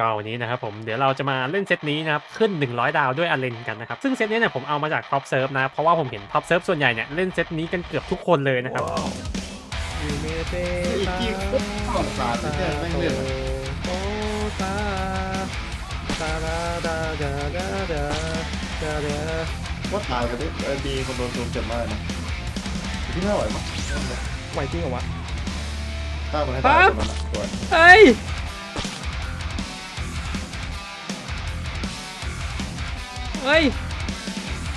ก็วันนี้นะครับผมเดี๋ยวเราจะมาเล่นเซตนี้นะครับขึ้น 100 ดาวด้วยอาเลนกันนะครับซึ่งเซตนี้เนี่ยผมเอามาจากท็อปเซิร์ฟนะเพราะว่าผมเห็นท็อปเซิร์ฟส่วนใหญ่เนี่ยเล่นเซตนี้กันเกือบทุกคนเลยนะครับยูเมเตอีกที่ก่อสาดที่แม่งเลือดอะโอตาตาดาดาดาดาดาดาดาว่าตายกันดิเออดีคนโดนซูมเจ็บมากนะที่ไม่ไหวมั้งไหวจริงเหรอวะฆ่ามันให้ตายคนนั้นอะตัวเฮ้ย เฮ้ย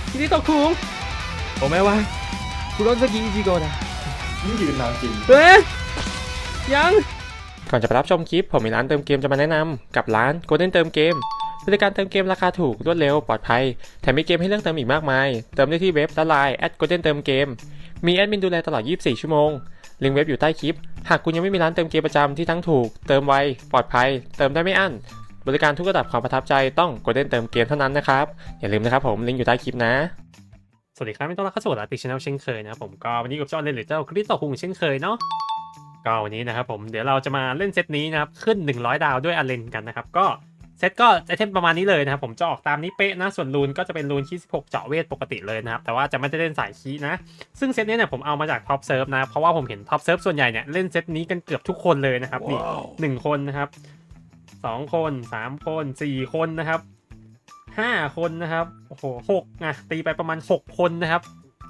ทีนี้ตกคุงผมไม่ว่าคุณรถสกีจีโกนะนี่ยืนนานจริงเฮ้ยยังก่อนจะไปรับชมคลิป ผมมีร้านเติมเกมจะมาแนะนำกับร้าน Golden เติมเกมบริการเติมเกมราคาถูกรวดเร็วปลอดภัย แถมมีเกมให้เลือกเติมอีกมากมาย เติมได้ที่เว็บและไลน์ @golden เติมเกม มีแอดมินดูแลตลอด 24 ชั่วโมง ลิงก์เว็บอยู่ใต้คลิป หากคุณยังไม่มีร้านเติมเกมประจำที่ทั้งถูก เติมไว ปลอดภัย เติมได้ไม่อั้น บริการทุกระดับความประทับใจต้อง Golden เติมเกมเท่านั้นนะครับ อย่าลืมนะครับผมลิงก์อยู่ใต้คลิปนะสวัสดีครับไม่ต้องรับเข้าสู่รายติชแนลเช่นเคยนะครับผมก็วันนี้กับจอห์นเลนหรือเจ้าคริสโตคุงเช่นเคยเนาะก็วันนี้นะครับผมเดี๋ยวเราจะมาเล่นเซตนี้นะครับขึ้น 100 ดาวด้วยอาเลนกันนะครับก็เซตก็ไอเทมประมาณนี้เลยนะครับผมจะออกตามนี้เป๊ะนะส่วนรูนก็จะเป็นรูนที่16 เจาะเวทปกติเลยนะครับแต่ว่าจะไม่ได้เล่นสายคีย์นะ ซึ่งเซตนี้เนี่ยผมเอามาจากท็อปเซิร์ฟนะเพราะว่าผมเห็นท็อปเซิร์ฟส่วนใหญ่เนี่ยเล่นเซตนี้กันเกือบทุกคนเลยนะครับนี่หนึ่งคนนะครับ สองคนสามคนสี่คนนะครับห้าคนนะครับโอ้โหหกนะตีไปประมาณหกคนนะครับ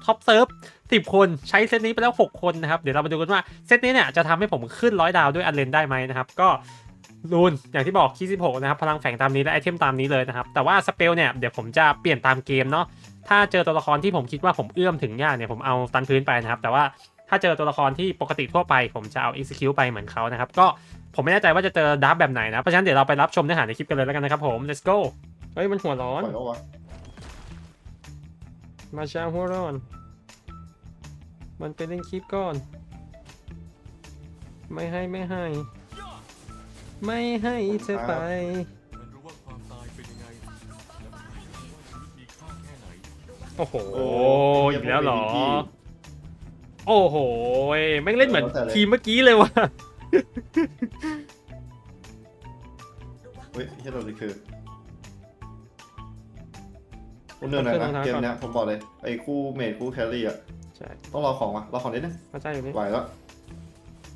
ท็อปเซิร์ฟสิบคนใช้เซตนี้ไปแล้ว6คนนะครับ เดี๋ยวเรามาดูกันว่าเซตนี้เนี่ยจะทำให้ผมขึ้นร้อยดาวด้วยอันเลนได้ไหมนะครับ ก็รูนอย่างที่บอกคี16นะครับ พลังแฝงตามนี้และไอเทมตามนี้เลยนะครับ แต่ว่าสเปลเนี่ยเดี๋ยวผมจะเปลี่ยนตามเกมเนาะถ้าเจอตัวละครที่ผมคิดว่าผมเอื้อมถึงยากเนี่ยผมเอาตันพื้นไปนะครับ แต่ว่า ถ้าเจอตัวละครที่ปกติทั่วไป ผมจะเอา execute ไปเหมือนเขานะครับ ก็ผมไม่แน่ใจว่าจะเจอดับแบบไหนนะ เพราะฉะนั้นเดี๋ยวเราไปรับชมเนื้อหาในคลิปกันเลยแล้วกันนะครับผม let's go เฮ้ยมันหัวร้อปนล่อยเขาวะมาชาหัวร้อน มันไปเล่นคลิปก่อน ไม่ให้ไม่ให้ ไม่ให้เธอไป มันรู้ว่าความตายเป็นยังไงและมันรู้ว่าชีวิตมีค่าแค่ไหน โอ้โหโอ้อีกแล้วเหรอพี่ โอ้โหแม่งเล่นเหมือนทีมเมื่อกี้เลยว่ะเฮ้ยที่เราดิคือคุณเหนื่อยหน่อยนะเกมเนี้ยผมบอกเลยไอ้คู่เมดคู่แคลรี่อะใช่ต้องรอของวะรอของนิดนึงเข้าใจอยู่นี่ไหวแล้ว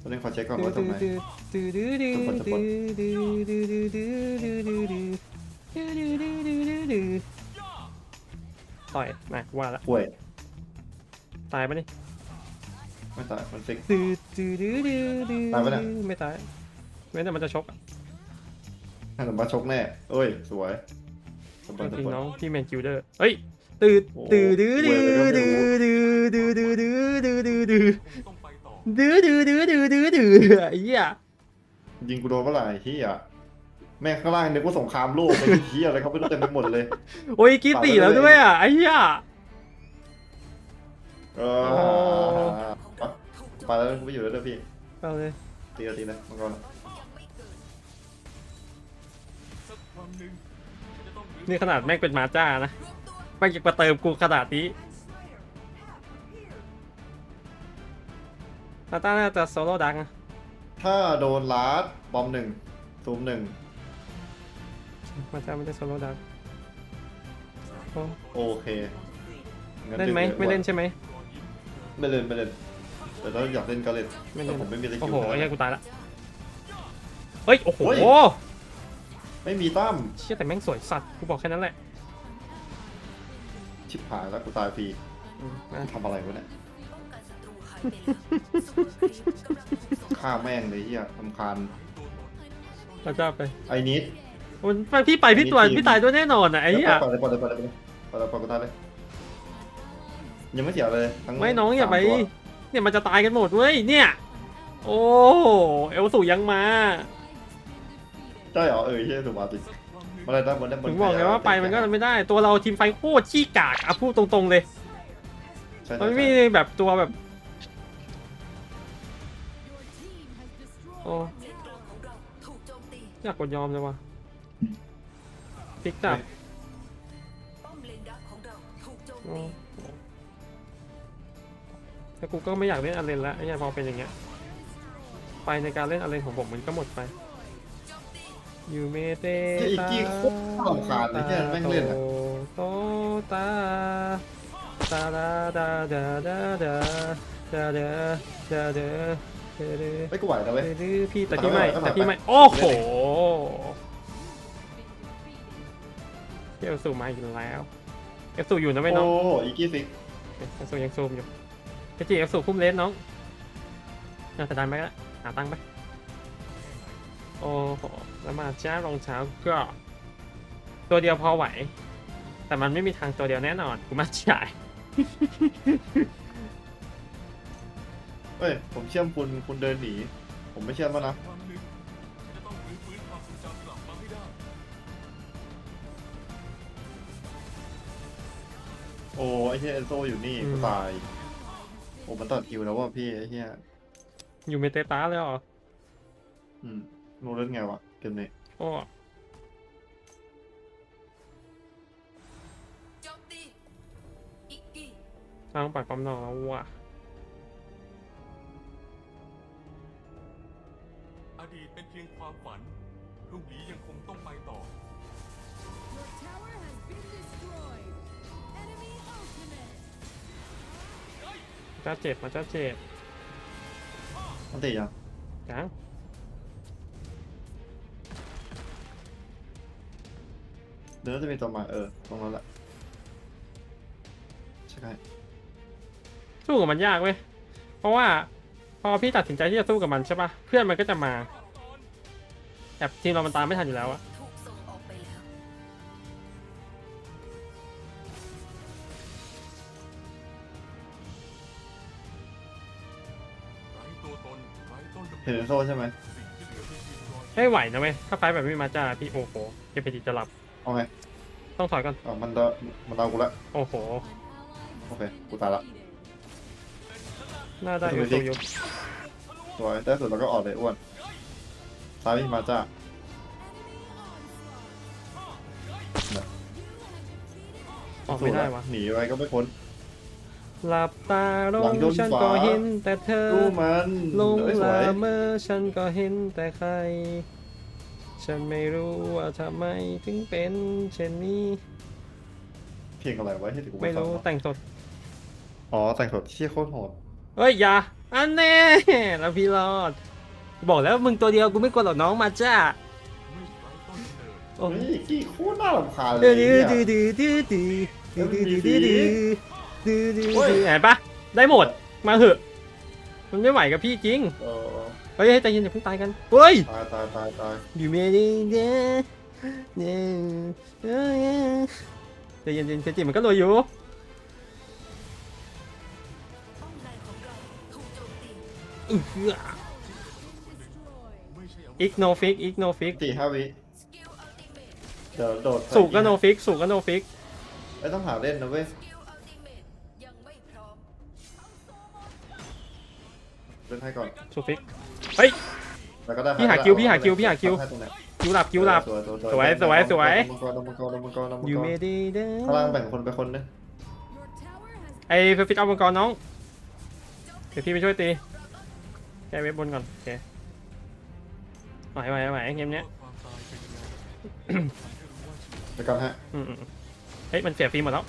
ตอนนี้ขอเช็คก่อนว่าตรงไหนต่อยมาว่าละป่วยตายปะนี่ ไม่ตายมันฟิกตายปะเนี่ย ไม่ตายไม่แต่มันจะชกอะถ้าสมบัติชกแน่เอ้ย สวยสมบัติสมพี่บัติน้องพี่แมนคิวเดอร์เฮ้ยตื่นโอ้ตื่นดื้อเว้ดื้ยออะไรก็ไม่ดื้รู้อดื้อดื้อดื้อดื้อดื้อดื้อดื้อต้องไปต่อดื้อดื้อดื้อดื้อดื้อดื้อไอ้เหี้ยยิงกูโดนเมื่อไหร่เฮียแม่งข้างล่างนึกว่าสงครามโลกไอ้เฮียอะไรเขาไม่รู้เต็มไปหมดเลย โอ้ยกีตีแล้วด้วยอะไอ้เหี้ย เออ ไปแล้วกูไม่อยู่แล้วเด้อพี่เอาเลยตีแล้วตีแล้วมังกรสักครั้งหนึ่งฉันจะต้องรื้อนี่ขนาดแม่งเป็นมาจ้านะแม่งยังมาเติมกูขนาดนี้ตาต้าน่าจะโซโล่ดังนะถ้าโดนลาดบอมหนึ่งซูมหนึ่งมาจ้าไม่ได้โซโล่ดังโอ้โอเคงั้นเล่นไหมดึกไม่เล่นใช่ไหมไม่เล่นไม่เล่น แต่ถ้าอยากเล่นก็เล่นไม่แต่เล่น ผมไม่มีสโอ้กิลโหไอ้นะเหี้ยกูตายละ เฮ้ย โอ้โหโอ้ยไม่มีตั้มเชี่ยแต่แม่งสวยสัตว์ กูบอกแค่นั้นแหละชิบหายแล้วกูตายฟรีอืมมาทำอะไรวะเนี่ยฆ่าแม่งเลยเฮียทำคาญแล้วก็ไปไอ้นิดมันไปพี่ไปพี่ตัวมีทีม พี่ตายด้วยแน่นอนอะไอ้เหี้ย ปล่อยเลยปล่อยเลยปล่อยเลยปล่อยเลยปล่อยเลยปล่อยกูตายเลยยังไม่เสียเลยทั้งไม่น้องอย่าไปสมตัว เนี่ยมันจะตายกันหมดเว้ยเนี่ย โอ้เอลสูยังมาใช่เหรอเออเฮียถูกมาติมาเลยตั้งบนได้บนถึงบอกไงว่าไปมันก็ไม่ได้ ตัวเราทีมไฟโคตรขี้กากอะพูดตรงๆเลยใช่มันไม่ใช่มีแบบตัวแบบโอ้อยากกดยอมเลยว่ะพลิกจับโอ้ แต่กูก็ไม่อยากเล่นอันเลนแล้วไอ้เนี่ยพอเป็นอย่างเงี้ยไปในการเล่นอันเลนของผมมันก็หมดไปยูเมเตไอ้อีกกี้โคตรน่ารำคาญเลยเนี่ยแม่งเล่นอะโตตาตาดาดาดาดาดาดาดาดาดาไม่กูไหวแล้วเว้ยพี่แต่พี่ไม่เอาไปแต่พี่ไม่เอาไปโอ้โหเอลซูมาอีกแล้วเอลซูอยู่นะไม่น้องโอ้โหอีกกี้ฟิกเอลซูยังซูมอยู่ เจจีเอลซูคุ้มเลสน้องน่าจะดันไปละหาตังค์ไป โอ้โหแล้วมาจ้ารองเท้าก็ ตัวเดียวพอไหว แต่มันไม่มีทางตัวเดียวแน่นอนกูมาจ่าย เอ้ย ผมเชื่อมคุณคุณเดินหนี ผมไม่เชื่อมแล้วนะ วันหนึ่งจะต้องรื้อฟื้นความทรงจำกลับมาให้ได้ โอ้ไอ้เหี้ยเอนโซอยู่นี่อืมกูตาย โอ้มันตัดคิวแล้วว่ะพี่ไอ้เหี้ยอยู่เมเตตาเลยเหรออืมรู้เล่นไงวะเกมนี้โอ้โจมตีอิกกี้สร้างปากปั๊มนองแล้วว่ะอดีตเป็นเพียงความฝัน พรุ่งนี้ยังคงต้อง จ้าเจ็บมาจ้าเจ็บมันติยังยังเดี๋ยวน่าจะมีตัวมาเออตรงนั้นแหละใช่ไหมสู้กับมันยากเว้ยเพราะว่าพอพี่ตัดสินใจที่จะสู้กับมันใช่ปะเพื่อนมันก็จะมาแบบทีมเรามันตามไม่ทันอยู่แล้วอะ เห็นเนิเอดนโซใช่ไหมสิ่งที่เหลือเป็นเพียงรอยไม่ไหวนะเว้ยถ้าไฟท์แบบไม่มีมาจ้าพี่โอ้โหเจพีดีจะหลับเอาไงต้องถอยก่อนอ๋อมันเดามันเดากูละ โอ้โห An ally has Okay, been puta la. defeated. น่าได้อยู่สู้อยู่สวยได้สุดแล้วก็ออกเลยอ้วนซ้ายมีมาจ้าออกไม่ได้วะหนีไว้ก็ไม่พ้น หลับตาลหลังงโดนฉันฝาก็เห็นแต่เธอดูมันลงเอ้ยสวละยเมอฉันก็เห็นแต่ใคร ฉันไม่รู้ว่าทำไมถึงเป็นเช่นนี้ เพลงอะไรไว้ให้ถึงกูไม่ฟังรู้วะแต่งสด อ๋อแต่งสดเชี่ยโคตรโหดเฮ้ยอย่าอันแน่แล้วพี่รอด บอกแล้วมึงตัวเดียวกูไม่กลัวหรอกน้องมาจ้าไม่ไร้ต้นกำเนิดโอ้เฮ้ยกี้โคตรน่ารำคาญเลดื้ยอดื้อเนี่ยดื้อดื้อดื้อดื้อดื้อดื้อดื้อ ดื้อดื้อดื้อดื้อโอ้ยเห็นปะได้หมด มาเหอะ มันไม่ไหวกับพี่จริง เออเฮ้ยใจเย็นอย่าเพิ่งตายกันเฮ้ย ตายตายตายตายอยู่ไม่ได้เด้อเด้อใจเย็นๆเจจิมันก็รวยอยู่ ป้องกันของเราถูกโจมตีเอื้อ Destroyed. ไม่ใช่อาวุธอีกโนฟิก อีกโนฟิกสี่ห้าวิสกิลอัลติเมตเดี๋ยวโดดสุกก็โนฟิกสุกก็โนฟิกไอ้ยต้องหาเล่นนะเว้ย นให้ก่อนสุกฟิก เฮ้ย แล้วก็ได้พี่หาคิวพี่หาคิวพี่หาคิว ให้ตรงไหนคิวหลับคิวหลับสวยสวยสวยสวยสวย มังกรมังกรมังกรมังกรอยู่ไม่ได้เด้อข้างล่างแบ่งคนไปคนนึง Your tower has ไอ้เฟฟิกเอามังกรน้อง เดี๋ยวพี่ไปช่วยตี แกเว็บบนก่อน โอเคไหวไหวไหวเกมเนี้ยความตายเป็นยังไงให้รู้ว่าชีวิตไปกันฮะอืมอืมเฮ้ย มันเสียฟรีหมดแล้ว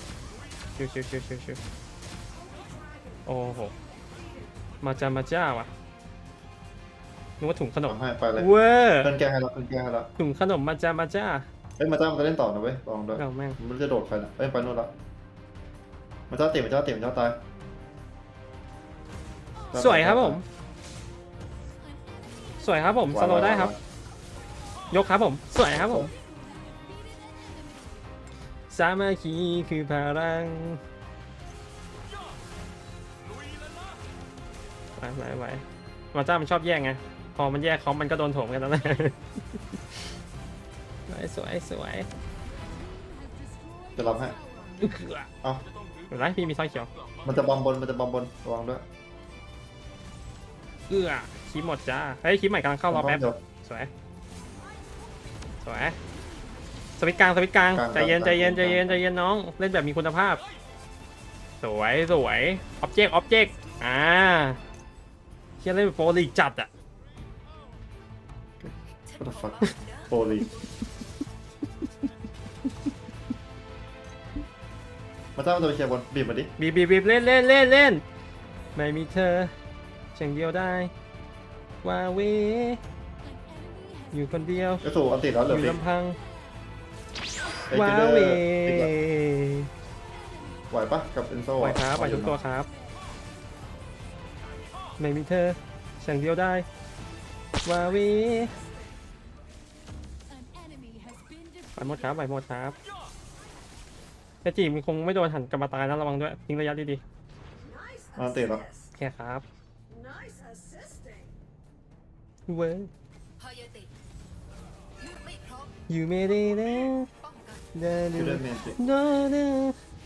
ชิวชิวชิวชิวชิวโอ้โห มาจ้ามาจ้าว่ะนึกว่าถุงขนมเอาให้ไปเลยเว้ยเพื่อนแก้ให้แล้วเพื่อนแก้ให้แล้วถุงขนมมาจ้ามาจ้าเอ้ยมาจ้ามันจะเล่นต่อนะเว้ยลองด้วยเอาแม่งมันจะโดดใครนะเอ้ยไปนู่นละมาจ้าเตะมาจ้าเตะมาจ้าตายสวยครับผม สวยครับผมสโลว์ได้ครับ ยกครับผม สวยครับผม สามัคคีคือพลัง ไหวไหวไหวมาจ้ามันชอบแย่งไง พอมันแยกคอมมันก็โดนโถมกันแล้วนะสวยสวยสวยจะรับให้อึ๊กเอ้าเห็นไหมพี่มีสร้อยเขียว มันจะบอมบน มันจะบอมบนระวังด้วยเอื้อคลิปหมดจ้า เฮ้ยคลิปใหม่กำลังเข้ารอแป๊บเดี๋ยวสวย สวย สวิตช์กลางสวิตช์กลางกลางใจเย็นกลางใจเย็นกใจลางเย็นใจเย็นน้อง เล่นแบบมีคุณภาพ สวยสวย ออบเจกต์ออบเจกต์อ่า เฮียเล่นโปรลีกจัดอะฉัน What the บอก fuck ว่านะโปรลีกมาจ้ามันจะไปเคลียร์บอลบีบมาดิบีบบีบบีบเล่นเล่นเล่นเล่นไม่มีเธอเชียงเดียวได้วาเว An enemy has อยู่คนเดียวก็สู่อันติดแล้วเหอลือยู่ฟิกลำพังไอ้วากิลเดอร์เวฟิกละไหวปะกับเอนโซไหวครับไหวทุกตัวครับ ไม่มีเธอเชียงเดียวได้วาเว an enemy has been ไปหมดครับ defeated. ไปหมดครับแต่จีมันคงไม่โดนหันกลับมาตายนะระวังด้วยทิ้งระยะดีอันติดแล้วๆแค่ครับ Nice assisting. เว้ยฮายาเตะยุดไม่พร้อมอยู่ไม่ได้นะป้องกันเดินคิลเดอดูร์เมนติเดินดู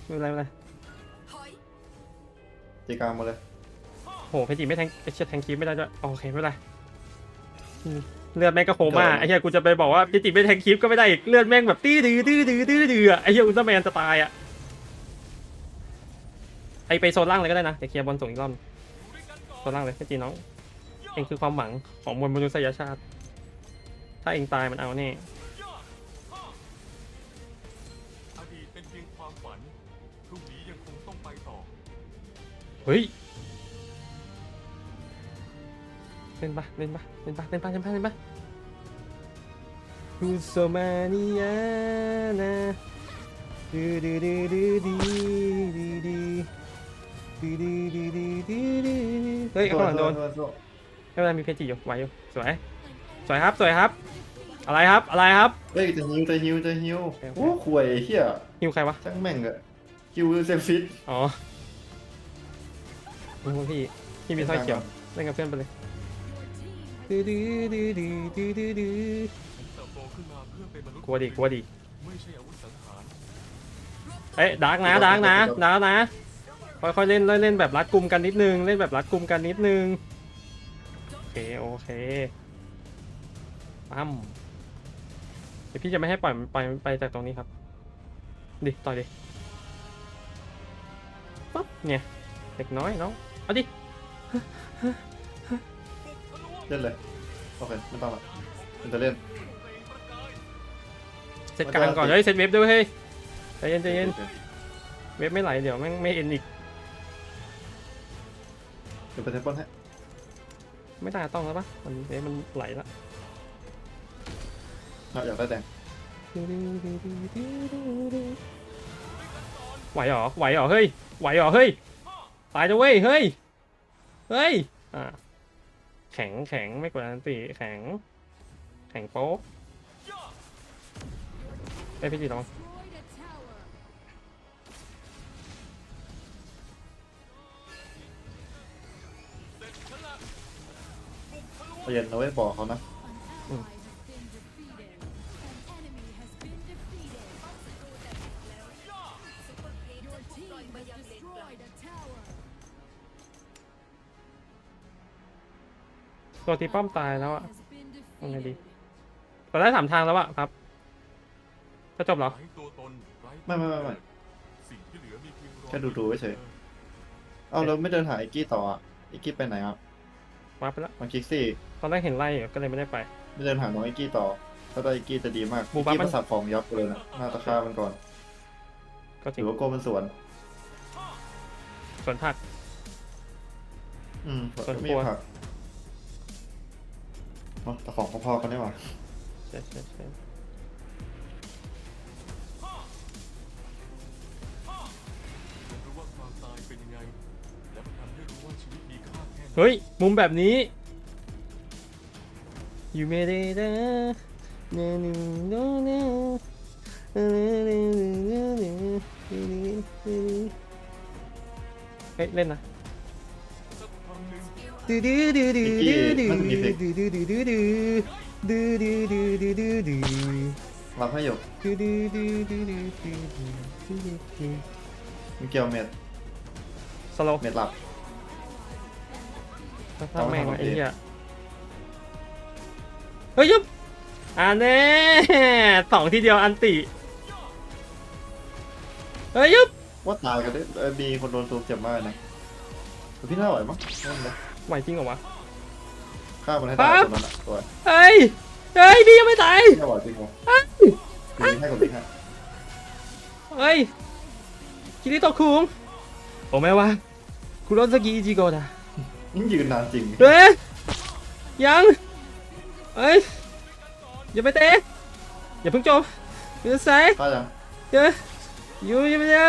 ไม่เป็นไรไม่เป็นไรถอยตีกลางมาเลย โหเพจิไม่แทงไอเชียแทงคีปไม่ได้ด้วยโอเคไม่เป็นไรอืมเลือดแม่งก็โคม่าไอ้เหี้ยกูจะไปบอกว่าเพจิไม่แทงคีปก็ไม่ได้อีกเลือดแม่งแบบตื้อดื้อตื้อดื้อตื้อดื้ออะไอ้เหี้ยอุลตร้าแมนจะตายอะไอไปโซนล่างเลยก็ได้นะเดี๋ยวเคลียร์บอลส่งอีกรอบนึงโซนล่างเลยเพจิน้องเองคือความหวังของมวลมนุษยชาติ ถ้าเองตายมันเอาแน่อดีตเป็นเพียงความฝันพรุ่งนี้ยังคงต้องไปต่อ เฮ้ย เล่นปะเล่นปะเล่นปะเล่นปะเล่นปะเล่นปะกูโซมานิยานะดูดูดูดูดูดูดูดูดูดูดูดูดูเฮ้ยข้างหลังโดนไม่เป็นไรมีเพจิอยู่ไหวอยู่สวยสวยครับสวยครับ อะไรครับอะไรครับเฮ้ยจะฮิวจะฮิวจะฮิวโอเคโอเคโอ้ข่วยเฮียฮิวใครวะช่างแม่งอะฮิวเซลฟิตอ๋อมึงพี่พี่มีสร้อยเขียวเล่นกับเพื่อนไปเลย Your team ดูดูดูดูดูดูดูผมเติบโตขึ้นมาเพื่อเป็นมนุษย์กลัวดิกลัวดิไม่ใช่อาวุธสังหารเอ้ยดักนะดักนะดักนะค่อยๆเล่นเล่นแบบรัดกุมกันนิดนึงเล่นแบบรัดกุมกันนิดนึงโอเคโอเคปั๊มเดี๋ยวพี่จะไม่ให้ปล่อยมันไปไปจากตรงนี้ครับดิต่อยดิปั๊บเนี่ยเด็กน้อยน้องเอาดิ เล่นเลย โอเค ไม่ต้องละมันจะเล่นเซตกลางก่อนเฮ้ยเซตเว็บด้วยเฮ้ยใจเย็นใจเย็นโอคเว็บไม่ไหลเดี๋ยวแม่งไม่เอ็นอีกเดี๋ยวไปเทปเปิลให้ไม่น่าต้องแล้วปะมันเว็บมันไหลละอะอยากได้แดงไหวเหรอไหวเหรอเฮ้ยไหวเหรอเฮ้ยตายจะเว้ยเฮ้ยเฮ้ยอ่า แข็งแข็งไม่กดอันติแข็ง แข็งโป๊กไปพี่จีลอง destroyed a tower. ใจเย็นนะเว้ยบอกเขานะ An ally ตัวตีป้อมตายแล้วอะ Has been ทำไงดี defeated. เราได้สามทางแล้วอะครับ จะจบเหรอ ไร้ตัวตนไร้ไม่ไม่ไม่ไม่ สิ่งที่เหลือมีเพียงรอยแค่ดูๆเฉย เอ้าเราไม่เดินหาไอ้กี้ต่ออะไอ้กี้ไปไหนอะวาร์ปไปแล้วมันคลิกซี่ตอนแรกเห็นไล่อยู่ก็เลยไม่ได้ไป ไม่เดินหาน้องไอ้กี้ต่อ ถ้าได้ไอ้กี้จะดีมากบูไอ้บับกี้มันมาสับฟองยับเลยนะน่าตะฆ่ามันก่อนก็จหริรืงอว่าโกมันสวนส่วนผัก อืมส่วนไม่ครัมีวผัก อ๋อแต่ของพอๆกันได้หว่า ใช่ใช่ใช่ฉันรู้ว่าความตายเป็นยังไง และมันทำให้รู้ว่าชีวิตมีค่าแค่ไหนเฮ้ย มุมแบบนี้อยู่ไม่ได้นะเนนูโนเนเฮ้ยเล่นนะ หนึ่งดูดูดูดูดูดูดูดูดูดูดูดูดูดูดูดูดูรับให้อยู่ดูดูดูดูดูดูดูมีเกี่ยวเม็ดสโลเม็ดหลับทำแม่งไอ้เหี้ยเฮ้ยยุบอ่าแน่สองทีเดียวอันติเฮ้ยยุบว่าตายกันได้มีคนโดนซูมเจ็บมากนะพี่น่าไหวมั้งนั่นเลย ไหวจริงเหรอวะ ฆ่ามันให้ตายปั๊บ ตัวนั้นอะตัวเฮ้ย เฮ้ยพี่ยังไม่ตายไม่ไหวจริงวะกูยิงให้กดลิงก์ให้เฮ้ยคิริโตะคุงโอแม่วะคุโรสกิอิจิโกะนะยิ่งยืนนานจริงเฮ้ยยังเฮ้ย อย่าไปเตะ อย่าเพิ่งจบอย่าใส่เข้ายังเฮ้ยอยู่อย่าไปเตะ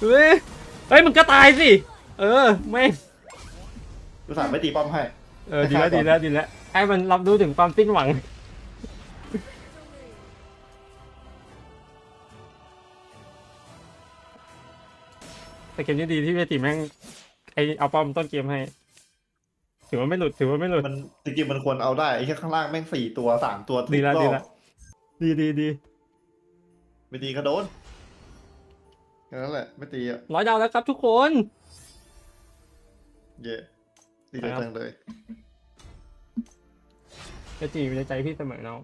เฮ้ยเฮ้ยมึงก็ตายสิ เออแม่ง กูสามไม่ตีป้อมให้ เออดีแล้วดีแล้วดีแล้วไอ้มันรับรู้ถึงความสิ้นหวัง แต่เกมนี้ดีที่เวทีแม่งไอเอาป้อมต้นเกมให้ ถือว่าไม่หลุดถือว่าไม่หลุด มันจริงๆมันควรเอาได้ไอ้แค่ข้างล่างแม่งสี่ตัวสามตัวดีแล้วทุดีกรแล้อวบดีดีดีไม่ตีก็โดนแค่นั้นแหละ ไม่ตีอะร้อยดาวแล้วครับทุกคน เย่ ดีใจครับจังเลย จะจีอยู่ในใจพี่เสมอน้อง